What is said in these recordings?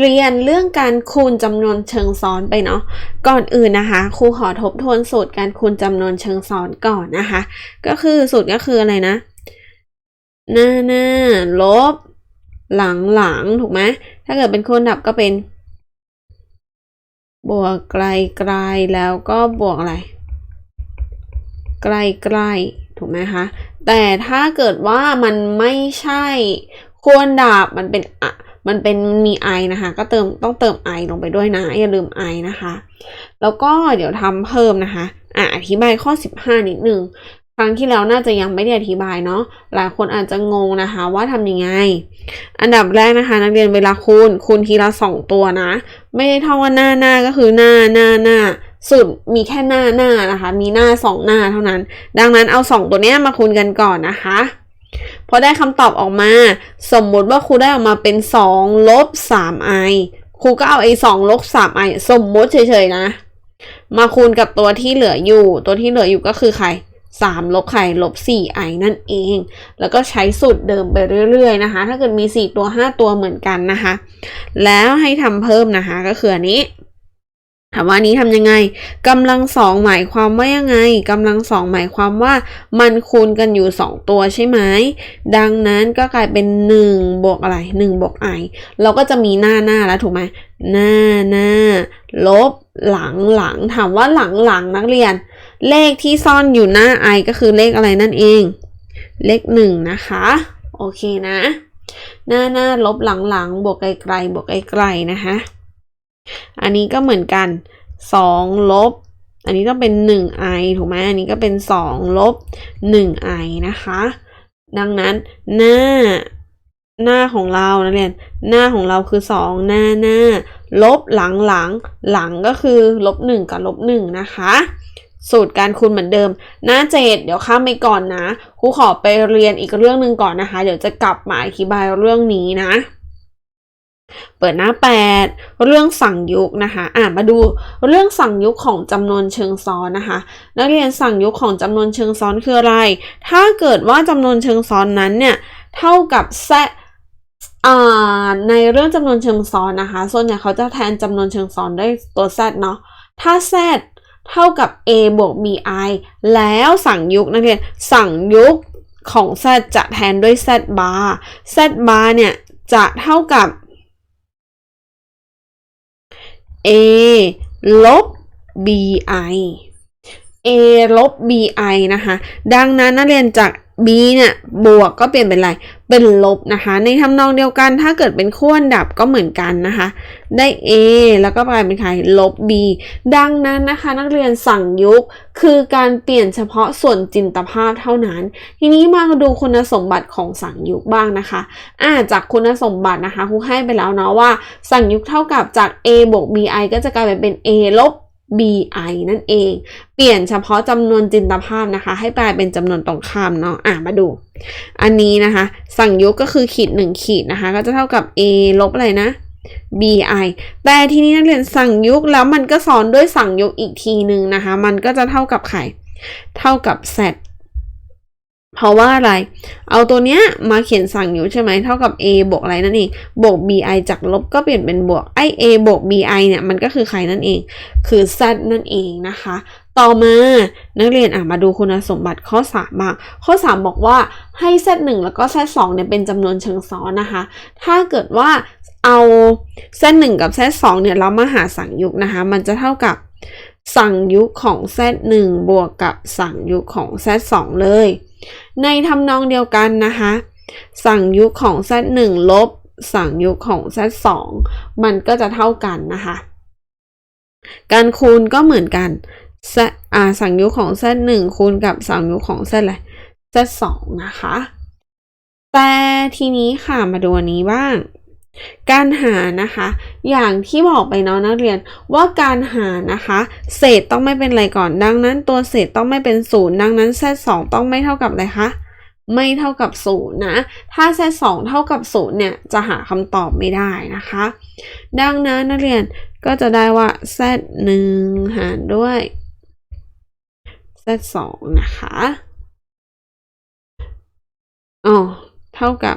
เรียนเรื่องการคูณจำนวนเชิงซ้อนไปเนาะก่อนอื่นนะคะครูขอทบทวนสูตรการคูณจำนวนเชิงซ้อนก่อนนะคะ ก็คือสูตรก็คืออะไรนะ หน้าหน้าลบ หลังหลังถูกไหมถ้าเกิดเป็นคูณดับก็เป็น บวกไกลไกลแล้วก็บวกอะไรใกล้ใกลถูกไหมคะแต่ถ้าเกิดว่ามันไม่ใช่ควรดาบมันเป็นอะ มันเป็นมีไอนะคะ ก็เติมต้องเติมไอลงไปด้วยนะ อย่าลืมไอนะคะ แล้วก็เดี๋ยวทำเพิ่มนะคะอะอธิบายข้อ 15 นิดนึงครั้งที่แล้วน่าจะยังไม่ได้อธิบายเนาะหลายคนอาจจะงงนะคะว่าทำยังไง อันดับแรกนะคะ นักเรียนเวลาคูณคูณทีละสองตัวนะ ไม่ได้เท่าว่าหน้าหน้าก็คือหน้าหน้าหน้าสุดมีแค่หน้าหน้านะคะ มีหน้าสองหน้าเท่านั้น ดังนั้นเอาสองตัวเนี้ยมาคูณกันก่อนนะคะ พอได้คำตอบออกมา สมมติว่าครูได้ออกมาเป็น2ลบ 3 i ครูก็เอาไอ้2ลบ 3 i สมมติเฉยๆนะ มาคูณกับตัวที่เหลืออยู่ ตัวที่เหลืออยู่ก็คือใคร3ลบไข่ลบ 4 i นั่นเอง แล้วก็ใช้สูตรเดิมไปเรื่อยๆนะคะ ถ้าเกิดมี 4 ตัว 5 ตัวเหมือนกันนะคะ แล้วให้ทำเพิ่มนะคะก็คืออันนี้ ถามว่านี้ทำยังไงกำลังสองหมายความว่ายังไงกำลังสองหมายความว่ามันคูณกันอยู่ 2 ตัวใช่ไหมดังนั้นก็กลายเป็น 1 บวกอะไร1บวก i เราก็จะมีหน้าหน้าแล้วถูกไหมหน้าหน้าลบหลังหลังถามว่าหลังหลังนักเรียน เลขที่ซ่อนอยู่หน้า i ก็คือเลขอะไรนั่นเอง เลข1นะคะโอเคนะ หน้าหน้าลบหลังหลังบวกไกลๆบวกไกลๆนะคะ อันนี้ก็เหมือนกัน 2 ลบ อันนี้ต้องเป็น 1i ถูกไหมอันนี้ก็เป็น 2 ลบ 1i นะคะ ดังนั้นหน้าหน้าของเรานะเรียนหน้าของเราคือ 2 หน้าหน้า ลบหลังหลังหลังก็คือลบ1กับลบ1นะคะ สูตรการคูณเหมือนเดิม หน้าเจ็ดเดี๋ยวข้ามไปก่อนนะครูขอไปเรียนอีกเรื่องหนึ่งก่อนนะคะ เดี๋ยวจะกลับมาอธิบายเรื่องนี้นะ เปิดหน้า 8 เรื่องสั่งยุกนะคะ อ่ามาดูเรื่องสั่งยุกของจำนวนเชิงซ้อนนะคะ นักเรียนสั่งยุกของจำนวนเชิงซ้อนคืออะไร ถ้าเกิดว่าจำนวนเชิงซ้อนนั้นเนี่ยเท่ากับแซอ่าในเรื่องจำนวนเชิงซ้อนนะคะ ส่วนใหญ่เขาจะแทนจำนวนเชิงซ้อนด้วยตัว z เนาะ ถ้า z เท่ากับ a บวก bi แล้วสั่งยุกนักเรียนสั่งยุกของ z จะแทนด้วย z bar z bar เนี่ยจะเท่ากับ a ลบ bi a ลบ bi นะคะ ดังนั้นนักเรียนจาก b เนี่ยบวกก็เปลี่ยนเป็นอะไร เป็นลบนะคะ ในทำนองเดียวกันถ้าเกิดเป็นขั้วดับก็เหมือนกันนะคะ ได้ a แล้วก็กลายเป็นใครลบ b ดังนั้นนะคะ นักเรียนสั่งยุกคือการเปลี่ยนเฉพาะส่วนจินตภาพเท่านั้น ทีนี้มาดูคุณสมบัติของสั่งยุกบ้างนะคะอ่าจากคุณสมบัตินะคะครูให้ไปแล้วเนาะว่า สั่งยุกเท่ากับจาก a บวก bi ก็จะกลายเป็น a ลบ bi นั่นเอง เปลี่ยนเฉพาะจำนวนจินตภาพนะคะ ให้กลายเป็นจำนวนตรงข้ามเนาะอะมาดู อันนี้นะคะ สั่งยุกก็คือขีดหนึ่งขีดนะคะ ก็จะเท่ากับ a ลบอะไรนะ bi แต่ทีนี้นักเรียนสั่งยุกแล้วมันก็สอนด้วยสั่งยุกอีกทีหนึ่งนะคะ มันก็จะเท่ากับไข่ เท่ากับ z เพราะว่าอะไร เอาตัวเนี้ยมาเขียนสั่งอยู่ใช่ไหมเท่ากับ a บวกอะไรนั่นเอง บวก bi จากลบก็เปลี่ยนเป็นบวก ไอ a บวก bi เนี่ยมันก็คือใครนั่นเอง คือ z นั่นเองนะคะ ต่อมานักเรียนอะมาดูคุณสมบัติข้อ 3 บ้าง ข้อ 3 บอกว่าให้ z 1แล้วก็ z 2เนี่ยเป็นจำนวนเชิงซ้อนนะคะ ถ้าเกิดว่าเอา z 1กับ z 2เนี่ยเรามาหาสั่งยุกนะคะ มันจะเท่ากับสั่งยุคของ z 1บวกกับสั่งยุคของ z 2เลย ในทำนองเดียวกันนะคะ สั่งยุคของ z 1ลบสั่งยุคของ z 2มันก็จะเท่ากันนะคะ การคูณก็เหมือนกัน z อ่าสั่งยุคของ z 1คูณกับสั่งยุคของ z อะไร z 2นะคะ แต่ทีนี้ค่ะมาดูอันนี้บ้าง การหานะคะ อย่างที่บอกไปเนาะนักเรียนว่าการหานะคะ เศษต้องไม่เป็นอะไรก่อน ดังนั้นตัวเศษต้องไม่เป็นศูนย์ดังนั้น z 2ต้องไม่เท่ากับอะไรคะไม่เท่ากับศูนย์นะ ถ้า z 2เท่ากับศูนย์เนี่ยจะหาคำตอบไม่ได้นะคะ ดังนั้นนักเรียนก็จะได้ว่า z 1หนึ่งหารด้วย z 2นะคะ อ๋อ เท่ากับ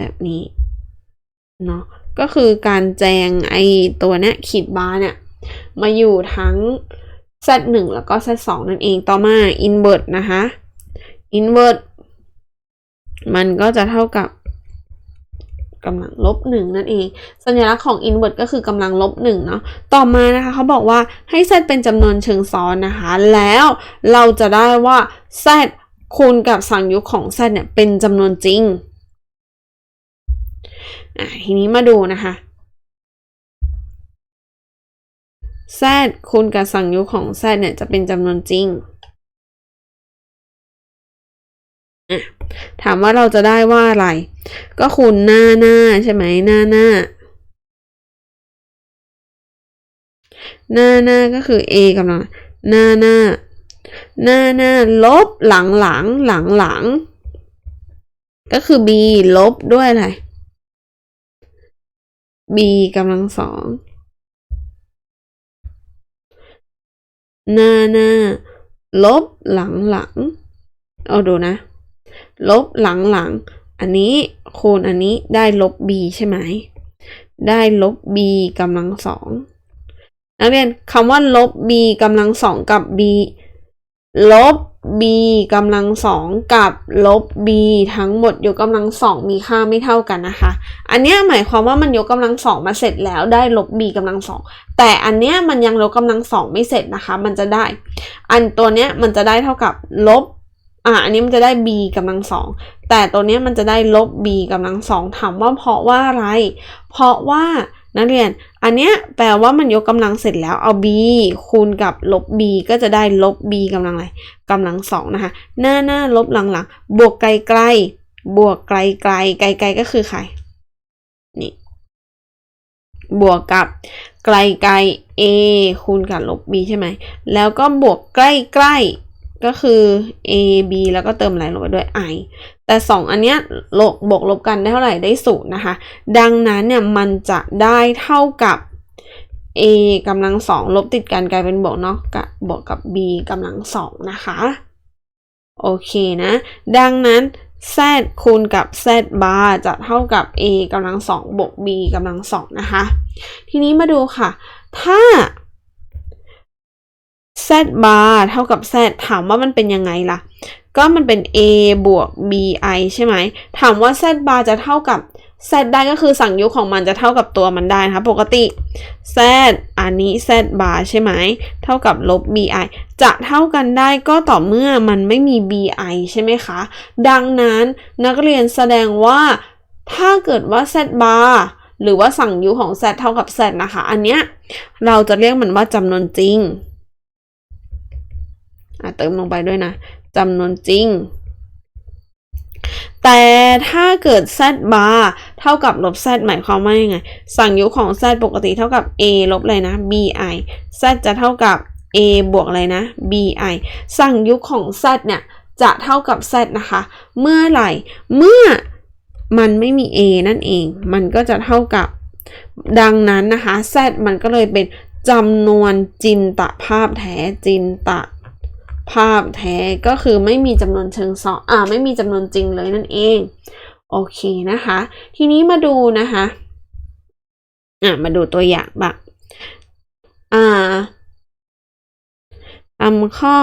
แบบนี้เนาะก็คือการแจงไอตัวเนี้ยขีดบาร์เนี่ยมาอยู่ทั้ง z1 แล้วก็ z2 นั่นเองต่อมา invert นะคะ invert มันก็จะเท่ากับกำลังลบหนึ่งนั่นเอง สัญลักษณ์ของ invert ก็คือกำลังลบหนึ่งเนาะต่อมานะคะเขาบอกว่าให้ z เป็นจำนวนเชิงซ้อนนะคะ แล้วเราจะได้ว่า z คูณกับสังยุกของ z เนี่ยเป็นจำนวนจริง อะทีนี้มาดูนะคะ z คูณกับสั่งยุของ z เนี่ยจะเป็นจำนวนจริงถามว่าเราจะได้ว่าอะไร ก็คูณหน้าหน้าใช่ไหมหน้าหน้า หน้าหน้าก็คือ a กำลังหน้าหน้า หน้าหน้าลบหลังหลังหลังหลัง ก็คือ b ลบด้วยอะไร b กำลังสองหน้าหน้าลบหลังหลังเอาดูนะ ลบหลังหลัง อันนี้คูณอันนี้ได้ลบ b ใช่ไหม ได้ลบ b กำลังสองนักเรียนคำว่าลบ b กำลังสองกับ b ลบ b กำลังสองกับลบ b ทั้งหมดยกกำลังสองมีค่าไม่เท่ากันนะคะ อันเนี้ยหมายความว่ามันยกกำลังสองมาเสร็จแล้วได้ลบ b กำลังสองแต่อันเนี้ยมันยังลบกำลังสองไม่เสร็จนะคะ มันจะได้ อันตัวเนี้ยมันจะได้เท่ากับลบอ่าอันนี้มันจะได้ b กำลังสองแต่ตัวเนี้ยมันจะได้ลบ b กำลังสองถามว่าเพราะว่าอะไร เพราะว่านักเรียน อันเนี้ยแปลว่ามันยกกำลังเสร็จแล้วเอา b คูณกับลบ b ก็จะได้ลบ b กำลังอะไรกำลังสองนะคะ หน้าหน้าลบหลังหลังบวกไกลไกลบวกไกลไกลไกลไกลก็คือใครนี่บวกกับไกลไกล a คูณกับลบ b ใช่ไหมแล้วก็บวกใกล้ใกล้ ก็คือ a b แล้วก็เติมอะไรลงไปด้วย i แต่ 2 อันเนี้ยลบบวกลบกันได้เท่าไหร่ได้ศูนย์นะคะ ดังนั้นเนี่ยมันจะได้เท่ากับ a กำลังสองลบติดกันกลายเป็นบวกเนาะกับบวกกับ b กำลังสองนะคะ โอเคนะ ดังนั้น z คูณกับ z bar จะเท่ากับ a กำลังสองบวก b กำลังสองนะคะ ทีนี้มาดูค่ะ ถ้า z bar เท่ากับ z ถามว่ามันเป็นยังไงล่ะ ก็มันเป็น a บวก bi ใช่ไหม ถามว่า z bar จะเท่ากับ z ได้ก็คือสั่งยุของมันจะเท่ากับตัวมันได้นะคะปกติ z อันนี้ z bar ใช่ไหม เท่ากับลบ bi จะเท่ากันได้ก็ต่อเมื่อมันไม่มี bi ใช่ไหมคะ ดังนั้นนักเรียนแสดงว่าถ้าเกิดว่า z bar หรือว่าสั่งยุของ z เท่ากับ z นะคะ อันเนี้ยเราจะเรียกมันว่าจำนวนจริง เติมลงไปด้วยนะจำนวนจริง แต่ถ้าเกิด z bar เท่ากับลบ z หมายความว่ายังไง สั่งยุของ z ปกติเท่ากับ a ลบเลยนะ bi z จะเท่ากับ a บวกอะไรนะ bi สั่งยุของ z เนี่ยจะเท่ากับ z นะคะ เมื่อไหร่ เมื่อมันไม่มี a นั่นเอง มันก็จะเท่ากับ ดังนั้นนะคะ z มันก็เลยเป็นจำนวนจินตภาพแท้จินต ภาพแท้ก็คือไม่มีจำนวนเชิงซ้อนอ่าไม่มีจำนวนจริงเลยนั่นเอง โอเคนะคะ ทีนี้มาดูนะคะอ่ามาดูตัวอย่างบ้างอ่าทำข้อ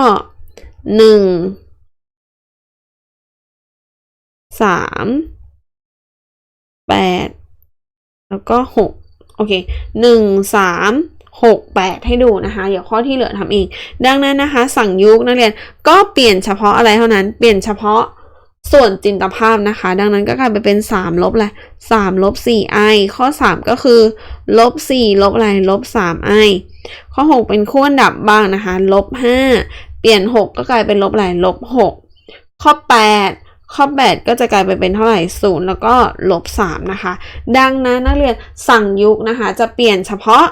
หนึ่งสามแปดแล้วก็หกโอเคหนึ่งสาม หกแปดให้ดูนะคะ เดี๋ยวข้อที่เหลือทำเอง ดังนั้นนะคะ สั่งยุกนักเรียนก็เปลี่ยนเฉพาะอะไรเท่านั้น เปลี่ยนเฉพาะส่วนจินตภาพนะคะ ดังนั้นก็กลายไปเป็น3ลบอะไร3ลบ4 i ข้อ 3 ก็คือลบ4ลบอะไรลบ3 i ข้อ 6 เป็นคู่อันดับบ้างนะคะลบ5เปลี่ยน 6 ก็กลายเป็นลบอะไรลบ6ข้อ 8 ข้อ 8 ก็จะกลายไปเป็นเท่าไหร่0แล้วก็ลบ3นะคะ ดังนั้นนักเรียนสั่งยุกนะคะ จะเปลี่ยนเฉพาะ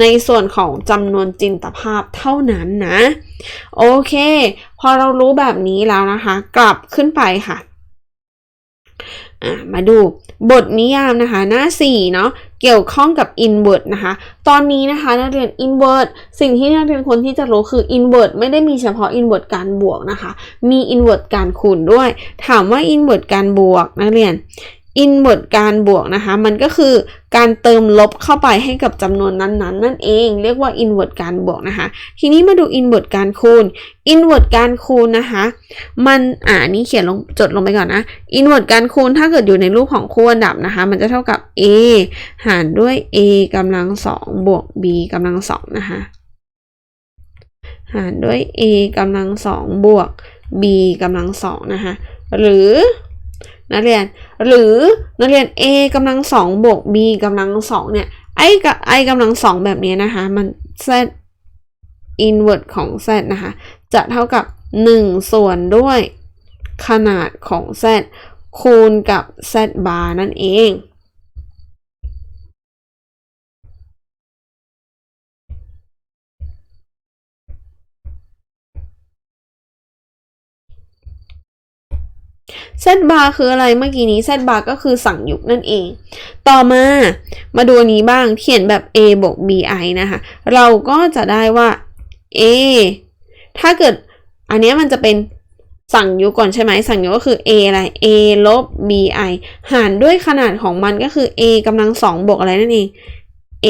ในส่วนของจำนวนจินตภาพเท่านั้นนะ โอเค พอเรารู้แบบนี้แล้วนะคะ กลับขึ้นไปค่ะ มาดูบทนิยามนะคะ หน้า 4 เนาะเกี่ยวข้องกับ invert นะคะ ตอนนี้นะคะนักเรียน invert สิ่งที่นักเรียนคนที่จะรู้คือ invert ไม่ได้มีเฉพาะ invert การบวกนะคะ มี invert การคูณด้วย ถามว่า invert การบวกนักเรียน inward การบวกนะคะ มันก็คือการเติมลบเข้าไปให้กับจำนวนนั้นๆนั่นเอง เรียกว่า inward การบวกนะคะ ทีนี้มาดู inward การคูณ inward การคูณนะคะ มันอ่านี่เขียนลงจดลงไปก่อนนะ inward การคูณถ้าเกิดอยู่ในรูปของคู่อันดับนะคะ มันจะเท่ากับ a หารด้วย a กำลังสองบวก b กำลังสองนะคะ หารด้วย a กำลังสองบวก b กำลังสองนะคะ หรือ นักเรียน หรือนักเรียน a กำลังสองบวก b กำลังสองเนี่ยไอกับไอกำลังสองแบบนี้นะคะ มัน z inverse ของ z นะคะ จะเท่ากับ 1 ส่วนด้วยขนาดของ z คูณกับ z bar นั่นเอง z bar คืออะไรเมื่อกี้นี้ z bar ก็คือสั่งยุกนั่นเอง ต่อมามาดูนี้บ้างเขียนแบบ a บวก bi นะคะ เราก็จะได้ว่า a ถ้าเกิดอันนี้มันจะเป็นสั่งยุก่อนใช่ไหมสั่งยุกก็คือ a อะไร a ลบ bi หารด้วยขนาดของมันก็คือ a กำลังสองบวกอะไรนั่นเอง a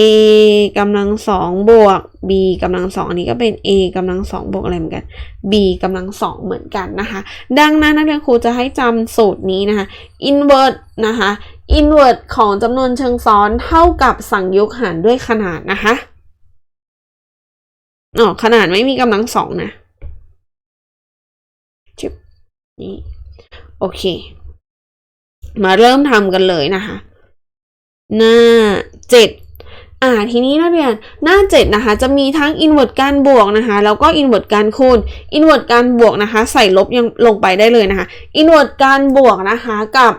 กำลังสองบวก b กำลังสองอันนี้ก็เป็น a กำลังสองบวกอะไรเหมือนกัน b กำลังสองเหมือนกันนะคะ ดังนั้นนักเรียนครูจะให้จำสูตรนี้นะคะ inverse นะคะ inverse ของจำนวนเชิงซ้อนเท่ากับสั่งยกหารด้วยขนาดนะคะอ๋อขนาดไม่มีกำลังสองนะจิบนี่โอเค มาเริ่มทำกันเลยนะคะ หน้าเจ็ด อ่าทีนี้นักเรียนหน้าเจ็ดนะคะ จะมีทั้ง inverse การบวกนะคะ แล้วก็ inverse การคูณ inverse การบวกนะคะ ใส่ลบยังลงไปได้เลยนะคะ inverse การบวกนะคะกับ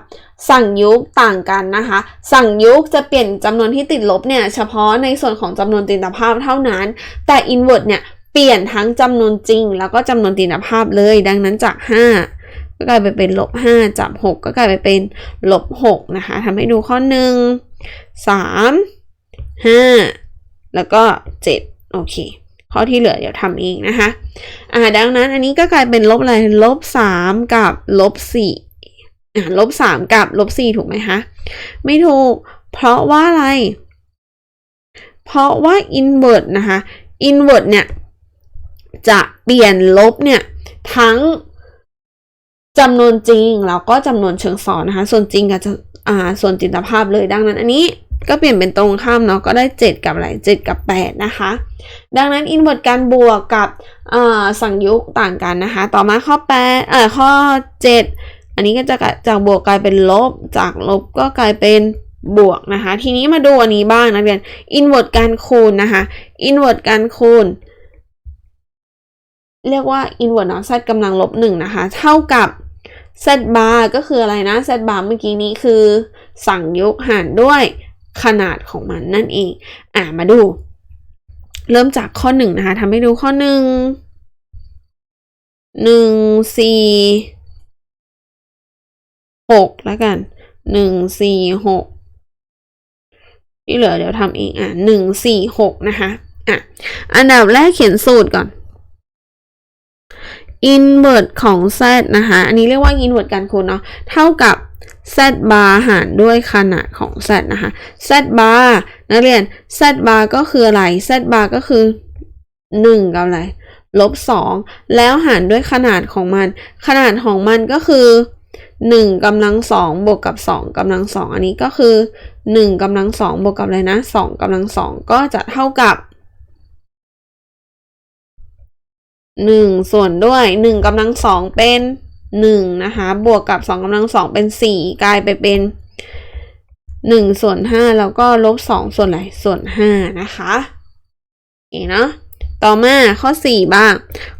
สั่งยุกต่างกันนะคะ สั่งยุกจะเปลี่ยนจำนวนที่ติดลบเนี่ยเฉพาะในส่วนของจำนวนตินภาพเท่านั้น แต่ inverse เนี่ยเปลี่ยนทั้งจำนวนจริง แล้วก็จำนวนตินภาพเลย ดังนั้นจาก 5ก็กลายไปเป็นลบ5จาก6ก็กลายไปเป็นลบ6นะคะทำให้ดูข้อหนึ่ ห้าแล้วก็เจ็ดโอเคข้อที่เหลือเดี๋ยวทำเองนะคะอ่าดังนั้นอันนี้ก็กลายเป็นลบอะไรลบสามกับลบสี่อ่าลบสามกับลบสี่ถูกไหมคะ ไม่ถูก เพราะว่าอะไร เพราะว่า invert นะคะ invert เนี่ย จะเปลี่ยนลบเนี่ย ทั้งจำนวนจริงแล้วก็จำนวนเชิงซ้อนนะคะ ส่วนจริงกับอ่าส่วนจินตภาพเลยดังนั้นอันนี้ ก็เปลี่ยนเป็นตรงข้ามเนาะก็ได้ 7 กับอะไร7กับ 8 นะคะ ดังนั้น inverse การบวกกับสั่งยุกต่างกันนะคะ ต่อมาข้อ8เอ่อข้อ 7 อันนี้ก็จะจากบวกกลายเป็นลบ จากลบก็กลายเป็นบวกนะคะ ทีนี้มาดูอันนี้บ้างนะเรียน inverse การคูณนะคะ inverse การคูณ เรียกว่า inverse เนาะ z กำลังลบ1นะคะ เท่ากับ z bar ก็คืออะไรนะ z bar เมื่อกี้นี้คือสั่งยกหารด้วย ขนาดของมันนั่นเอง อ่ามาดู เริ่มจากข้อหนึ่งนะคะทำให้ดูข้อหนึ่งหนึ่งสี่หกแล้วกันหนึ่งสี่หกที่เหลือเดี๋ยวทำเองอะหนึ่งสี่หกนะคะอะอันดับแรกเขียนสูตรก่อน inverse ของ z นะคะ อันนี้เรียกว่า inverse การคูณเนาะ เท่ากับ z bar หารด้วยขนาดของ z นะคะ z bar นักเรียน z bar ก็คืออะไร z bar ก็คือ 1 กับอะไรลบ 2 แล้วหารด้วยขนาดของมัน ขนาดของมันก็คือ 1กำลังสองบวกกับ 2กำลังสองอันนี้ก็คือ 1กำลังสองบวกกับอะไรนะ 2กำลังสองก็จะเท่ากับ 1 ส่วนด้วย 1กำลังสองเป็น หนึ่งนะคะ บวกกับสองกำลังสองเป็นสี่กลายไปเป็นหนึ่งส่วนห้าแล้วก็ลบสองส่วนไหนส่วนห้านะคะโอเคเนาะต่อมาข้อสี่บ้าง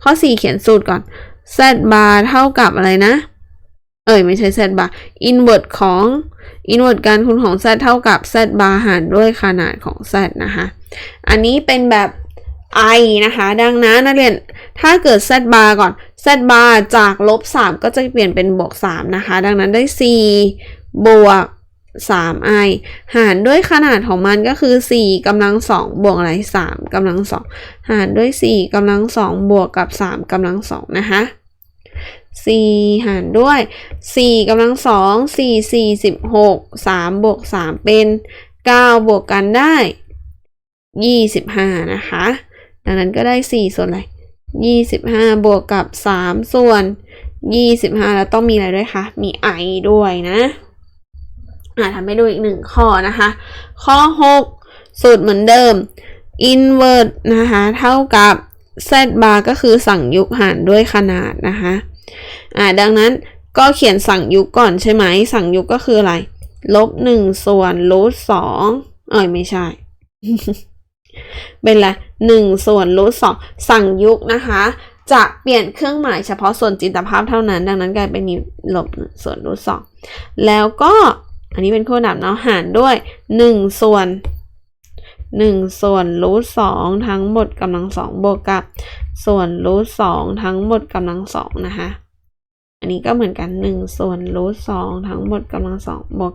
ข้อสี่เขียนสูตรก่อน z bar เท่ากับอะไรนะ เอ่ยไม่ใช่ z bar inverse ของ inverse การคูณของ z เท่ากับ z bar หารด้วยขนาดของ z นะคะ อันนี้เป็นแบบ i นะคะ ดังนั้นนักเรียนถ้าเกิด z bar ก่อน z bar จากลบ 3 ก็จะเปลี่ยนเป็นบวก 3 นะคะ ดังนั้นได้ 4 บวก 3i หารด้วยขนาดของมันก็คือ 4กำลัง 2 บวกอะไร 3กำลัง 2 หารด้วย 4กำลัง 2 บวกกับ 3กำลัง 2 นะคะ 4 หารด้วย 4กำลังสอง4 4 16 3 บวก 3 เป็น 9 บวกกันได้ 25 นะคะ ดังนั้นก็ได้ 4 ส่วนอะไร25 บวกกับ 3 ส่วน 25 แล้วต้องมีอะไรด้วยคะ มี i ด้วยนะอ่าทำให้ดูอีกหนึ่งข้อนะคะ ข้อ 6 สูตรเหมือนเดิม invert นะคะ เท่ากับ z bar ก็คือสั่งยุกหารด้วยขนาดนะคะอ่าดังนั้นก็เขียนสั่งยุกก่อนใช่ไหม สั่งยุกก็คืออะไร ลบหนึ่งส่วนรูทสองเอ้ยไม่ใช่ เป็นอะไรหนึ่งส่วนรูทสองสั่งยุกนะคะ จะเปลี่ยนเครื่องหมายเฉพาะส่วนจินตภาพเท่านั้น ดังนั้นกลายเป็นนี้ลบส่วนรูทสองแล้วก็อันนี้เป็นคู่ดับเนาะหารด้วยหนึ่งส่วนหนึ่งส่วนรูทสองทั้งหมดกำลังสองบวกกับ ส่วนรูทสองทั้งหมดกำลังสองนะคะ อันนี้ก็เหมือนกันหนึ่งส่วนรูทสองทั้งหมดกำลังสองบวก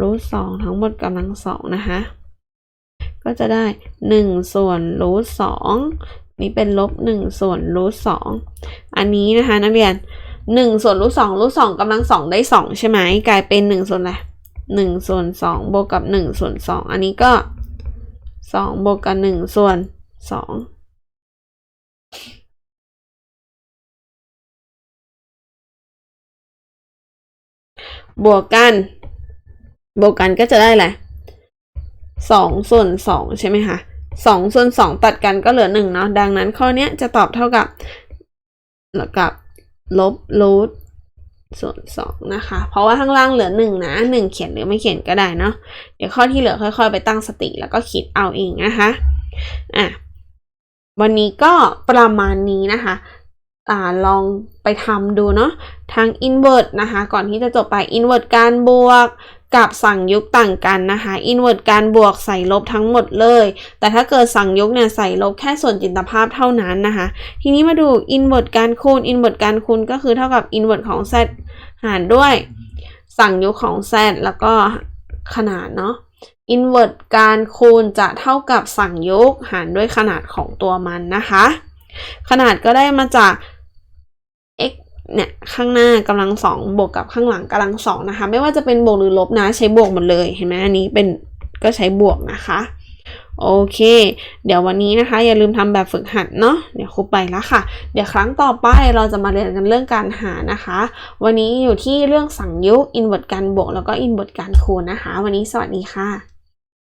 รูทสองทั้งหมดกำลังสองนะคะ ก็จะได้หนึ่งส่วนรูทสองนี่เป็นลบหนึ่งส่วนรูทสองอันนี้นะคะนักเรียนหนึ่งส่วนรูทสองรูทสองกำลังสองได้สองใช่ไหมกลายเป็นหนึ่งส่วนอะไรหนึ่งส่วนสองบวกกับหนึ่งส่วนสองอันนี้ก็สองบวกกับหนึ่งส่วนสองบวกกัน บวกกันก็จะได้แหละ สองส่วนสองใช่ไหมคะสองส่วนสองตัดกันก็เหลือหนึ่งเนาะดังนั้นข้อนี้จะตอบเท่ากับกับลบรูทส่วนสองนะคะ เพราะว่าข้างล่างเหลือหนึ่งนะหนึ่งเขียนหรือไม่เขียนก็ได้เนาะเดี๋ยวข้อที่เหลือค่อย ๆ ไปตั้งสติแล้วก็คิดเอาเองนะคะอะวันนี้ก็ประมาณนี้นะคะ อลองไปทำดูเนาะทาง invert นะคะ ก่อนที่จะจบไป invert การบวกกับสั่งยุกต่างกันนะคะ invert การบวกใส่ลบทั้งหมดเลย แต่ถ้าเกิดสั่งยุกเนี่ยใส่ลบแค่ส่วนจินตภาพเท่านั้นนะคะ ทีนี้มาดู invert การคูณ invert การคูณก็คือเท่ากับ invert ของ z หารด้วย สั่งยุกของ z แล้วก็ขนาดเนาะ invert การคูณจะเท่ากับสั่งยกหารด้วยขนาดของตัวมันนะคะ ขนาดก็ได้มาจาก เนี่ยข้างหน้ากำลังสองบวกกับข้างหลังกำลังสองนะคะ ไม่ว่าจะเป็นบวกหรือลบนะใช้บวกหมดเลยเห็นไหมอันนี้เป็นก็ใช้บวกนะคะโอเค เดี๋ยววันนี้นะคะ อย่าลืมทำแบบฝึกหัดเนาะเดี๋ยวครูไปแล้วค่ะ เดี๋ยวครั้งต่อไปเราจะมาเรียนกันเรื่องการหานะคะ วันนี้อยู่ที่เรื่องสั่งยุก invert การบวกแล้วก็ invert การคูณนะคะ วันนี้สวัสดีค่ะ